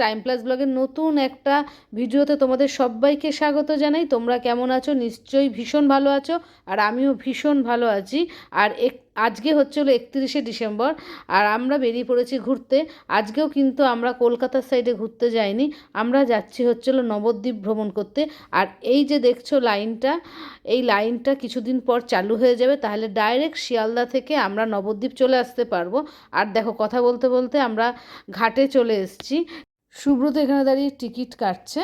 Time plus ব্লগের নতুন একটা ভিডিওতে তোমাদের সবাইকে স্বাগত জানাই। তোমরা কেমন আছো? নিশ্চয়ই ভীষণ ভালো আছো আর আমিও ভীষণ ভালো আছি। আর এক আজকে হচ্ছে হলো একত্রিশে ডিসেম্বর আর আমরা বেরিয়ে পড়েছি ঘুরতে। আজকেও কিন্তু আমরা কলকাতার সাইডে ঘুরতে যাইনি। আমরা যাচ্ছি হচ্ছে হলো নবদ্বীপ ভ্রমণ করতে। আর এই যে দেখছ লাইনটা, এই লাইনটা কিছুদিন পর চালু হয়ে যাবে। তাহলে ডাইরেক্ট শিয়ালদা থেকে আমরা নবদ্বীপ চলে আসতে পারব। আর দেখো কথা বলতে বলতে আমরা ঘাটে চলে এসেছি। সুব্রত এখানে দাঁড়িয়ে টিকিট কাটছে।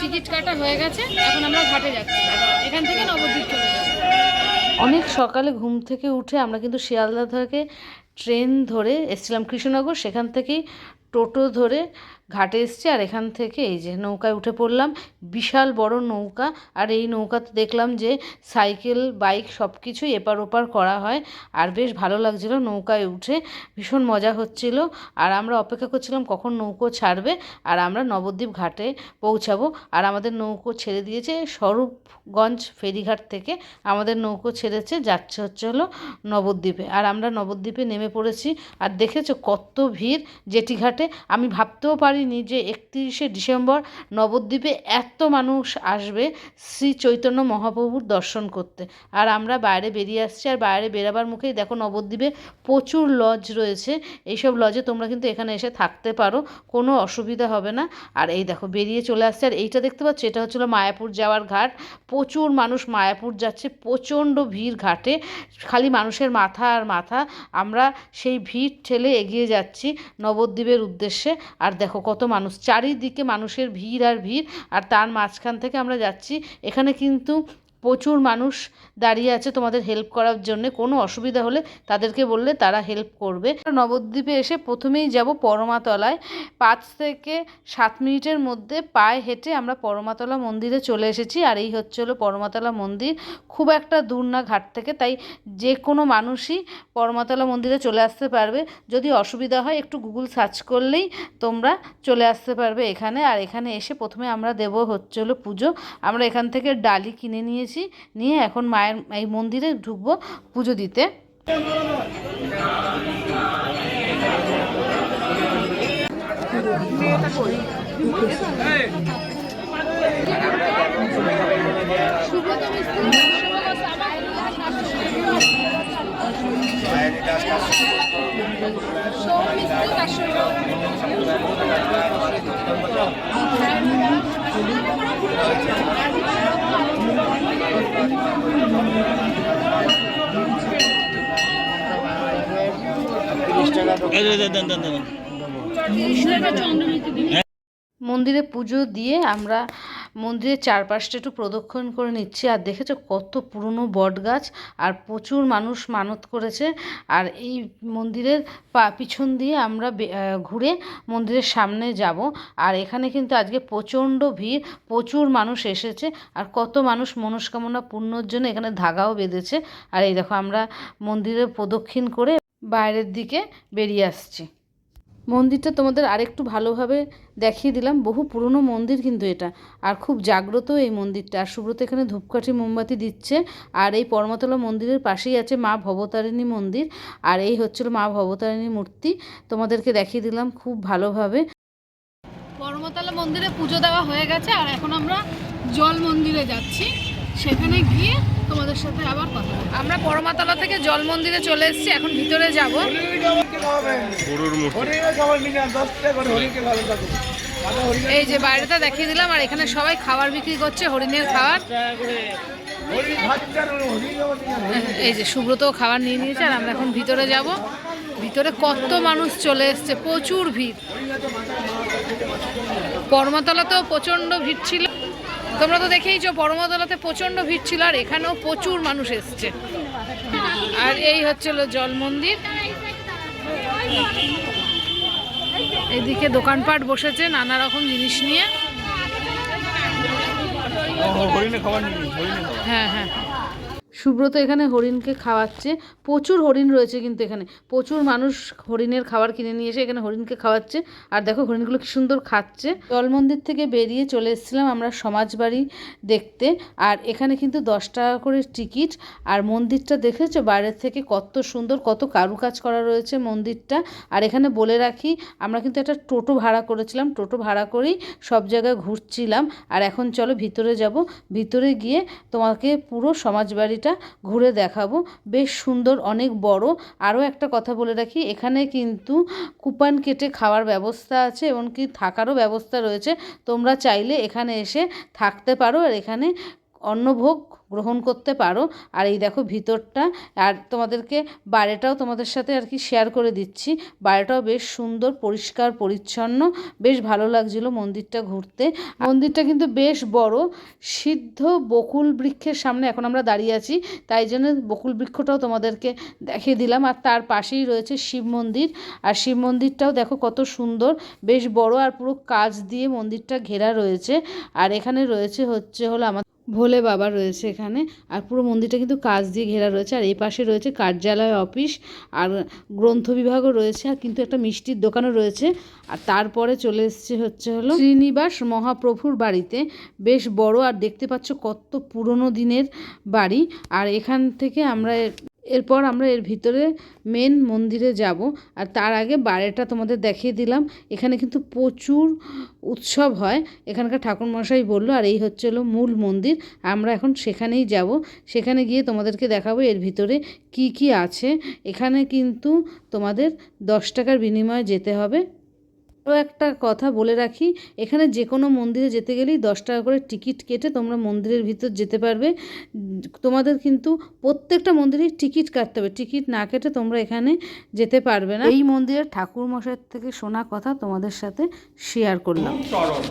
টিকিট কাটা হয়ে গেছে এখন আমরা ঘাটে যাচ্ছি। এখান থেকে নবদ্বীপ চলে যাব। অনেক সকালে ঘুম থেকে উঠে আমরা কিন্তু শিয়ালদা থেকে ট্রেন ধরে এসেছিলাম কৃষ্ণনগর সেখান থেকেই টোটো ধরে ঘাটে এসছি আর এখান থেকে এই যে নৌকায় উঠে পড়লাম। বিশাল বড় নৌকা আর এই নৌকাতে দেখলাম যে সাইকেল, বাইক সব কিছুই এপার ওপার করা হয় আর বেশ ভালো লাগছিল নৌকায় উঠে। ভীষণ মজা হচ্ছিল আর আমরা অপেক্ষা করছিলাম কখন নৌকো ছাড়বে আর আমরা নবদ্বীপ ঘাটে পৌঁছাবো। আর আমাদের নৌকো ছেড়ে দিয়েছে স্বরূপগঞ্জ ফেরিঘাট থেকে। আমাদের নৌকো ছেড়েছে, যাচ্ছে হচ্ছে হলো নবদ্বীপে। আর আমরা নবদ্বীপে নেমে পড়েছি আর দেখেছ কত ভিড় জেটি ঘাটে আমি ভাবতেও পারিনি যে একত্রিশে ডিসেম্বর নবদ্বীপে এত মানুষ আসবে শ্রী চৈতন্য মহাপ্রভুর দর্শন করতে। আর আমরা বাইরে বেরিয়ে আসছি আর বাইরে বেরাবার মুখেই দেখো নবদ্বীপে প্রচুর লজ রয়েছে। এইসব লজে তোমরা কিন্তু এখানে এসে থাকতে পারো, কোনো অসুবিধা হবে না। আর এই দেখো বেরিয়ে চলে আসছে। আর এইটা দেখতে পাচ্ছ, এটা হচ্ছিল মায়াপুর যাওয়ার ঘাট। প্রচুর মানুষ মায়াপুর যাচ্ছে, প্রচণ্ড ভিড় ঘাটে। খালি মানুষের মাথা আর মাথা। আমরা সেই ভিড় ঠেলে এগিয়ে যাচ্ছি নবদ্বীপের উদ্দেশ্যে। আর দেখো কত মানুষ। চারিদিকে মানুষের ভিড় আর ভিড়। আর তার মাঝখান থেকে আমরা যাচ্ছি। এখানে কিন্তু প্রচুর মানুষ দাঁড়িয়ে আছে তোমাদের হেল্প করার জন্য। কোনো অসুবিধা হলে তাদেরকে বললে তারা হেল্প করবে। নবদ্বীপে এসে প্রথমেই যাব পরমাতলায়। পাঁচ থেকে সাত মিনিটের মধ্যে পায়ে হেঁটে আমরা পরমাতলা মন্দিরে চলে এসেছি। আর এই হচ্ছে হলো পরমাতলা মন্দির। খুব একটা দূর না ঘাট থেকে, তাই যে কোনো মানুষই পরমাতলা মন্দিরে চলে আসতে পারবে। যদি অসুবিধা হয় একটু গুগল সার্চ করলেই তোমরা চলে আসতে পারবে এখানে। আর এখানে এসে প্রথমে আমরা দেব হচ্ছে হলো পুজো। আমরা এখান থেকে ডালি কিনে নিয়েছি। নিয়ে এখন মায়ের এই মন্দিরে ঢুকবো পুজো দিতে। মন্দিরে পুজো দিয়ে আমরা মন্দিরের চারপাশটা একটু প্রদক্ষিণ করে নিচ্ছি। আর দেখেছ কত পুরনো বট গাছ আর প্রচুর মানুষ মানত করেছে। আর এই মন্দিরের পা, পিছন দিয়ে আমরা ঘুরে মন্দিরের সামনে যাব। আর এখানে কিন্তু আজকে প্রচণ্ড ভিড়, প্রচুর মানুষ এসেছে। আর কত মানুষ মনস্কামনা পূর্ণর জন্য এখানে ধাগাও বেঁধেছে। আর এই দেখো আমরা মন্দিরের প্রদক্ষিণ করে বাইরের দিকে বেরিয়ে আসছি। মন্দিরটা তোমাদের আরেকটু ভালোভাবে দেখিয়ে দিলাম। বহু পুরনো মন্দির কিন্তু এটা। আর খুব জাগ্রত এই মন্দিরটা। আর সুব্রত এখানে ধূপকাঠি, মোমবাতি দিচ্ছে। আর এই পরমতলা মন্দিরের পাশেই আছে মা ভবতারিণী মন্দির। আর এই হচ্ছিল মা ভবতারিণী মূর্তি। তোমাদেরকে দেখিয়ে দিলাম খুব ভালোভাবে। পরমতলা মন্দিরে পুজো দেওয়া হয়ে গেছে। আর এখন আমরা জল মন্দিরে যাচ্ছি। সেখানে গিয়ে তোমাদের সাথে আবার কথা আমরা পরমাতলা থেকে জল মন্দিরে চলে এসেছি এখন ভিতরে যাব। এই যে বাইরেটা দেখিয়ে দিলাম আর এখানে সবাই খাবার বিক্রি করছে হরিণের খাবার। এই যে সুব্রত খাবার নিয়ে নিয়েছে আর আমরা এখন ভিতরে যাব। ভিতরে কত মানুষ চলে এসছে প্রচুর ভিড়। পরমতলাতেও প্রচণ্ড ভিড় ছিল। তোমরা তো দেখেই দেখেইছো পরমতলাতে প্রচণ্ড ভিড় ছিল আর এখানেও প্রচুর মানুষ এসছে। আর এই হচ্ছিল জল মন্দির। এদিকে দোকানপাট বসেছে নানা রকম জিনিস নিয়ে। হ্যাঁ হ্যাঁ। সুব্রত এখানে হরিণকে খাওয়াচ্ছে। প্রচুর হরিণ রয়েছে কিন্তু এখানে। প্রচুর মানুষ হরিণের খাবার কিনে নিয়ে এসে এখানে হরিণকে খাওয়াচ্ছে। আর দেখো হরিণগুলো কি সুন্দর খাচ্ছে। জল মন্দির থেকে বেরিয়ে চলে এসেছিলাম আমরা সমাজবাড়ি দেখতে। আর এখানে কিন্তু দশ টাকা করে টিকিট। আর মন্দিরটা দেখেছ? বাইরের থেকে কত সুন্দর, কত কারুকাজ করা রয়েছে মন্দিরটা। আর এখানে বলে রাখি, আমরা কিন্তু একটা টোটো ভাড়া করেছিলাম। টোটো ভাড়া করেই সব জায়গায় ঘুরছিলাম। আর এখন চলো ভিতরে যাব। ভিতরে গিয়ে তোমাকে পুরো সমাজবাড়িটা ঘুরে দেখাবো। বেশ সুন্দর, অনেক বড়। আরও একটা কথা বলে রাখি, এখানে কিন্তু কুপান কেটে খাওয়ার ব্যবস্থা আছে এমনকি থাকারও ব্যবস্থা রয়েছে। তোমরা চাইলে এখানে এসে থাকতে পারো আর এখানে অন্নভোগ গ্রহণ করতে পারো। আর এই দেখো ভিতরটা, আর তোমাদেরকে বাইরেটাও তোমাদের সাথে আর কি শেয়ার করে দিচ্ছি। বাইরেটাও বেশ সুন্দর, পরিষ্কার, পরিচ্ছন্ন, বেশ ভালো লাগছিল মন্দিরটা ঘুরতে। মন্দিরটা কিন্তু বেশ বড়, সিদ্ধ বকুল বৃক্ষের সামনে এখন আমরা দাঁড়িয়ে আছি। তাই জন্য বকুল বৃক্ষটাও তোমাদেরকে দেখিয়ে দিলাম। আর তার পাশেই রয়েছে শিব মন্দির। আর শিব মন্দিরটাও দেখো কত সুন্দর, বেশ বড় আর পুরো কাজ দিয়ে মন্দিরটা ঘেরা রয়েছে। আর এখানে রয়েছে হচ্ছে হলো আমার ভোলে বাবা রয়েছে এখানে। আর পুরো মন্দিরটা কিন্তু কাজ দিয়ে ঘেরা রয়েছে। আর এই পাশে রয়েছে কার্যালয় অফিস। আর গ্রন্থ বিভাগও রয়েছে। আর কিন্তু একটা মিষ্টির দোকানও রয়েছে। আর তারপরে চলে এসছে হচ্ছে হলো শ্রীনিবাস মহাপ্রভুর বাড়িতে। বেশ বড়। আর দেখতে পাচ্ছ কত পুরনো দিনের বাড়ি। আর এখান থেকে আমরা এরপর আমরা এর ভিতরে মেন মন্দিরে যাব। আর তার আগে বাইরেটা তোমাদের দেখিয়ে দিলাম। এখানে কিন্তু প্রচুর উৎসব হয়। এখানকার ঠাকুরমশাই বলল, আর এই হচ্ছে হলো মূল মন্দির। আমরা এখন সেখানেই যাব। সেখানে গিয়ে তোমাদেরকে দেখাবো এর ভিতরে কি কি আছে। এখানে কিন্তু তোমাদের দশ টাকার বিনিময়ে যেতে হবে। একটা কথা বলে রাখি এখানে যে কোনো মন্দিরে যেতে গেলেই দশ টাকা করে টিকিট কেটে তোমরা মন্দিরের ভিতর যেতে পারবে। তোমাদের কিন্তু প্রত্যেকটা মন্দিরেই টিকিট কাটতে হবে টিকিট না কেটে তোমরা এখানে যেতে পারবে না। এই মন্দিরের ঠাকুর মশাইয়ের থেকে শোনা কথা তোমাদের সাথে শেয়ার করলাম। চরণ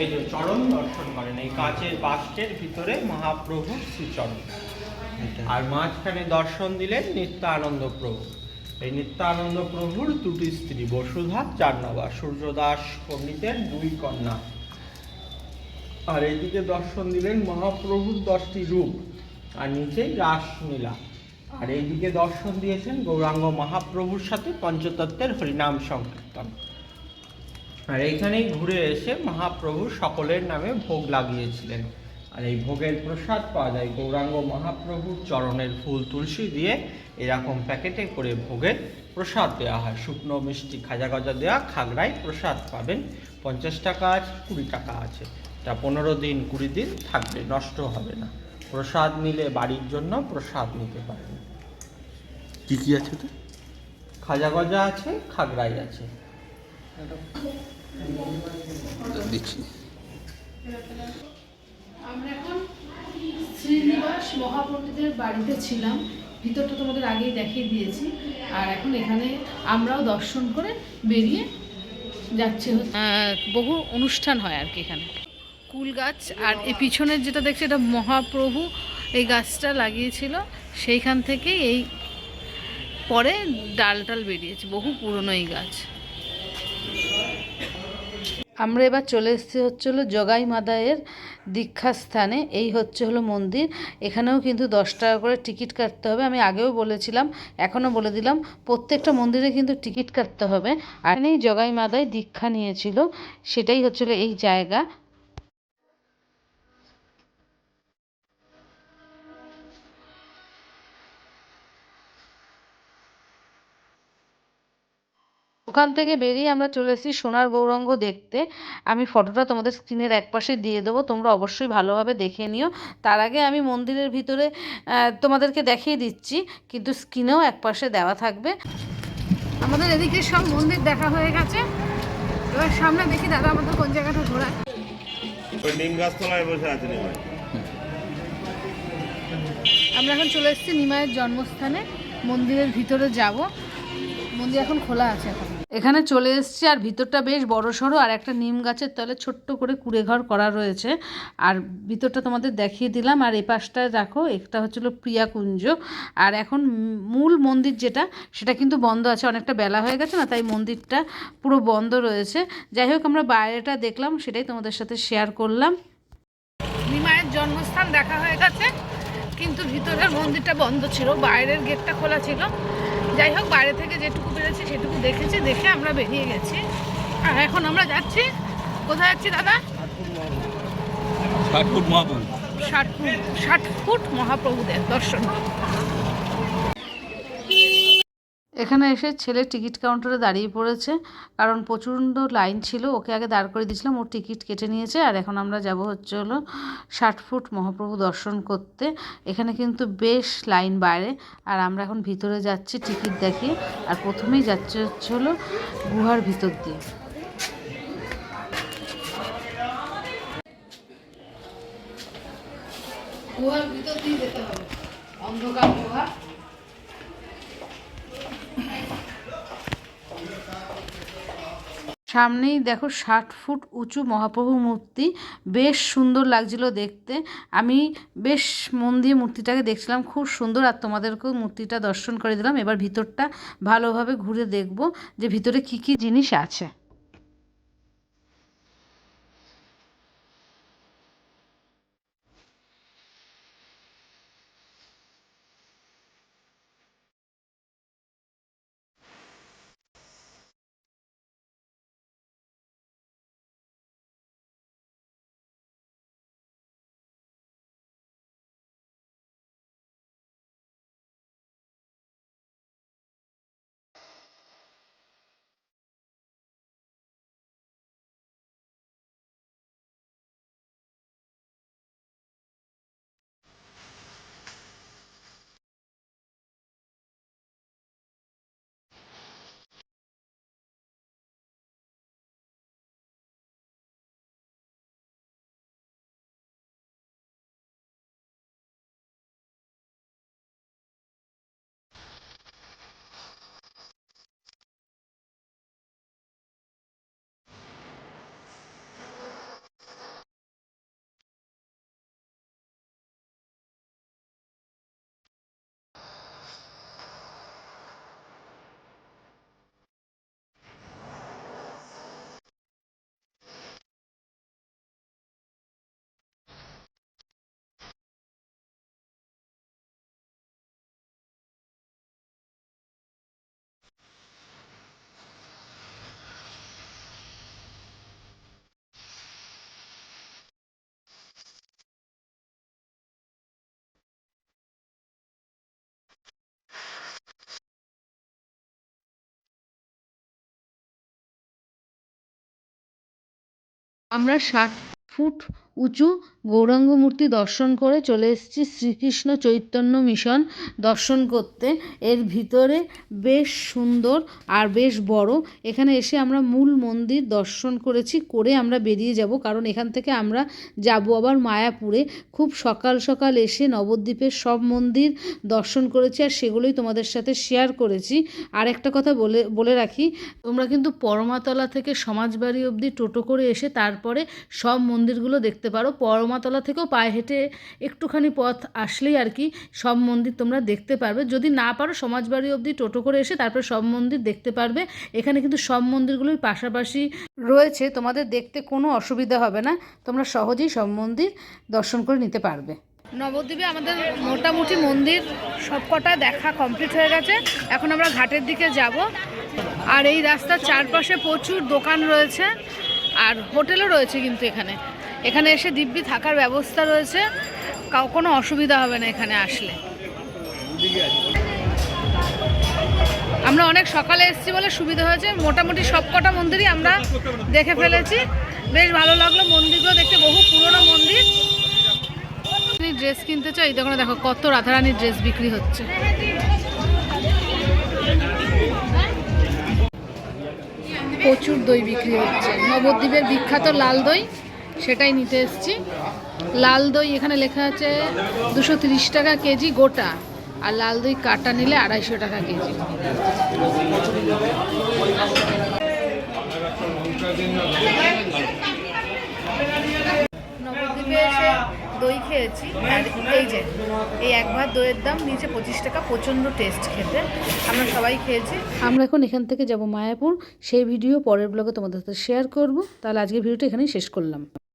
এই যে চরণ দর্শন করেন এই কাচের বাস্কের ভিতরে মহাপ্রভু শ্রীচরণ। আর মাঝখানে দর্শন দিলেন নিত্যানন্দ প্রভু। এই নিত্যানন্দ প্রভুর দুটি স্ত্রী বসুধা চান্নবা সূর্যদাস পণ্ডিতের দুই কন্যা। আর এইদিকে দর্শন দিলেন মহাপ্রভুর দশটি রূপ, আর নিচেই রাসলীলা। আর এইদিকে দর্শন দিয়েছেন গৌরাঙ্গ মহাপ্রভুর সাথে পঞ্চতত্ত্বের হরিনাম সংকীর্তন। আর এইখানেই ঘুরে এসে মহাপ্রভু সকলের নামে ভোগ লাগিয়েছিলেন। আর এই ভোগের প্রসাদ পাওয়া যায় গৌরাঙ্গ মহাপ্রভুর চরণের ফুল তুলসী দিয়ে এরকম প্যাকেটে করে ভোগের প্রসাদ দেওয়া হয়। শুকনো মিষ্টি খাজা গজা দেওয়া খাগড়ায় প্রসাদ পাবেন। পঞ্চাশ টাকা আছে কুড়ি টাকা আছে। তা পনেরো দিন কুড়ি দিন থাকবে নষ্ট হবে না। প্রসাদ নিলে বাড়ির জন্য প্রসাদ নিতে পারেন। কি কি আছে তো খাজা গজা আছে খাগড়াই আছে। দিচ্ছি। আমরা শ্রীনিবাস মহাপণ্ডিতের বাড়িতে ছিলাম। ভিতরটা তোমাদের আগেই দেখিয়ে দিয়েছি। আর এখন এখানে আমরাও দর্শন করে বেরিয়ে যাচ্ছে। বহু অনুষ্ঠান হয় আর কি এখানে। কুল গাছ, আর এই পিছনের যেটা দেখছি এটা মহাপ্রভু, এই গাছটা লাগিয়েছিল। সেইখান থেকে এই পরে ডাল টাল বেরিয়েছে, বহু পুরনো এই গাছ। আমরা এবার চলে এসেছি হচ্ছে হলো জগাই মাদায়ের দীক্ষাস্থানে, এই হচ্ছে হলো মন্দির। এখানেও কিন্তু দশ টাকা করে টিকিট কাটতে হবে। আমি আগেও বলেছিলাম, এখনও বলে দিলাম, প্রত্যেকটা মন্দিরে কিন্তু টিকিট কাটতে হবে। আর এখানেই জগাই মাদায় দীক্ষা নিয়েছিল, সেটাই হচ্ছিল এই জায়গা। ওখান থেকে বেরিয়ে আমরা চলে এসেছি সোনার গৌরঙ্গ দেখতে। আমি ফটোটা তোমাদের স্ক্রিনের একপাশে দিয়ে দেবো তোমরা অবশ্যই ভালোভাবে দেখে নিও। তার আগে আমি মন্দিরের ভিতরে তোমাদেরকে দেখিয়ে দিচ্ছি কিন্তু স্ক্রিনেও একপাশে দেওয়া থাকবে। আমাদের এদিকে সব মন্দির দেখা হয়ে গেছে। এবার সামনে দেখি দাদা আমাদের কোন জায়গাটা ঘোরা নিম গাছতলায় বসে আছেন এবার আমরা এখন চলে এসেছি নিমায়ের জন্মস্থানে। মন্দিরের ভিতরে যাব। মন্দির এখন খোলা আছে এখন। এখানে চলে এসেছি, আর ভিতরটা বেশ বড় সড়ো, আর একটা নিম গাছের তলে ছোট্ট করে কুড়ে ঘর করা রয়েছে। আর ভিতরটা তোমাদের দেখিয়ে দিলাম, আর এই পাশটায় দেখো, একটা হচ্ছিল প্রিয়াকুঞ্জ আর এখন মূল মন্দির যেটা, সেটা কিন্তু বন্ধ আছে, অনেকটা বেলা হয়ে গেছে না, তাই মন্দিরটা পুরো বন্ধ রয়েছে। যাই হোক, আমরা বাইরেটা দেখলাম, সেটাই তোমাদের সাথে শেয়ার করলাম। নিমায়ের জন্মস্থান দেখা হয়ে গেছে, কিন্তু ভিতরের মন্দিরটা বন্ধ ছিল, বাইরের গেটটা খোলা ছিল। যাই হোক বাইরে থেকে যেটুকু বেরোচ্ছে সেটুকু দেখেছি দেখে আমরা বেরিয়ে গেছি। আর এখন আমরা যাচ্ছি। কোথায় যাচ্ছি দাদা? ষাট ফুট মহাপ্রভু ষাট ফুট ষাট ফুট মহাপ্রভুদের দর্শন। এখানে এসে ছেলে টিকিট কাউন্টারে দাঁড়িয়ে পড়েছে, কারণ প্রচণ্ড লাইন ছিল, ওকে আগে দাঁড় করে দিয়েছিলাম, ওর টিকিট কেটে নিয়েছে, আর এখন আমরা যাব হচ্ছে হলো ষাট ফুট মহাপ্রভু দর্শন করতে। এখানে কিন্তু বেশ লাইন বাইরে, আর আমরা এখন ভিতরে যাচ্ছি টিকিট দেখিয়ে আর প্রথমেই যাচ্ছে হচ্ছে হলো গুহার ভিতর দিয়ে। গুহার ভিতর দিয়ে যেতে হবে, অন্ধকার গুহা। সামনেই দেখো ষাট ফুট উঁচু মহাপ্রভু মূর্তি। বেশ সুন্দর লাগছিল দেখতে। আমি বেশ মন দিয়ে মূর্তিটাকে দেখছিলাম, খুব সুন্দর। আর তোমাদেরকেও মূর্তিটা দর্শন করে দিলাম। এবার ভিতরটা ভালোভাবে ঘুরে দেখব যে ভিতরে কি কি জিনিস আছে। আমরা ষাট ফুট উঁচু গৌরাঙ্গ মূর্তি দর্শন করে চলে এসেছি শ্রীকৃষ্ণ চৈতন্য মিশন দর্শন করতে। এর ভিতরে বেশ সুন্দর আর বেশ বড়। এখানে এসে আমরা মূল মন্দির দর্শন করেছি, করে আমরা বেরিয়ে যাব। কারণ এখান থেকে আমরা যাব আবার মায়াপুরে। খুব সকাল সকাল এসে নবদ্বীপের সব মন্দির দর্শন করেছি আর সেগুলোই তোমাদের সাথে শেয়ার করেছি। আর একটা কথা বলে বলে রাখি, তোমরা কিন্তু পরমাতলা থেকে সমাজবাড়ি অবধি টোটো করে এসে তারপরে সব মন্দিরগুলো দেখতে পারো। পরমাতলা থেকেও পায়ে হেঁটে একটুখানি পথ আসলেই আর কি সব মন্দির তোমরা দেখতে পারবে। যদি না পারো, সমাজবাড়ি অবধি টোটো করে এসে তারপরে সব মন্দির দেখতে পারবে। এখানে কিন্তু সব মন্দিরগুলোই পাশাপাশি রয়েছে। তোমাদের দেখতে কোনো অসুবিধা হবে না। তোমরা সহজেই সব মন্দির দর্শন করে নিতে পারবে। নবদ্বীপে আমাদের মোটামুটি মন্দির সবকটা দেখা কমপ্লিট হয়ে গেছে। এখন আমরা ঘাটের দিকে যাব। আর এই রাস্তার চারপাশে প্রচুর দোকান রয়েছে। আর হোটেলও রয়েছে কিন্তু এখানে। এখানে এসে দিব্যি থাকার ব্যবস্থা রয়েছে। কোনো অসুবিধা হবে না এখানে আসলে। আমরা অনেক সকালে এসেছি বলে সুবিধা হয়েছে। মোটামুটি সবকটা মন্দিরই আমরা দেখে ফেলেছি। বেশ ভালো লাগল মন্দিরগুলো দেখতে, বহু পুরনো মন্দির। ড্রেস কিনতে চাই দেখো দেখো, কত রাধারানীর ড্রেস বিক্রি হচ্ছে। প্রচুর দই বিক্রি হচ্ছে। নবদ্বীপের বিখ্যাত লাল দই। সেটাই নিতে এসছি। লাল দই এখানে লেখা আছে দুশো টাকা কেজি গোটা, আর লাল দই কাটা নিলে আড়াইশো টাকা কেজি। দই খেয়েছি, আর এই যে, এই এক ভাত দইয়ের দাম নিচে পঁচিশ টাকা, প্রচণ্ড টেস্ট খেতে। আমরা সবাই খেয়েছি। আমরা এখন এখান থেকে যাব মায়াপুর, সেই ভিডিও পরের ব্লগে তোমাদের সাথে শেয়ার করব। তাহলে আজকে ভিডিওটা এখানেই শেষ করলাম।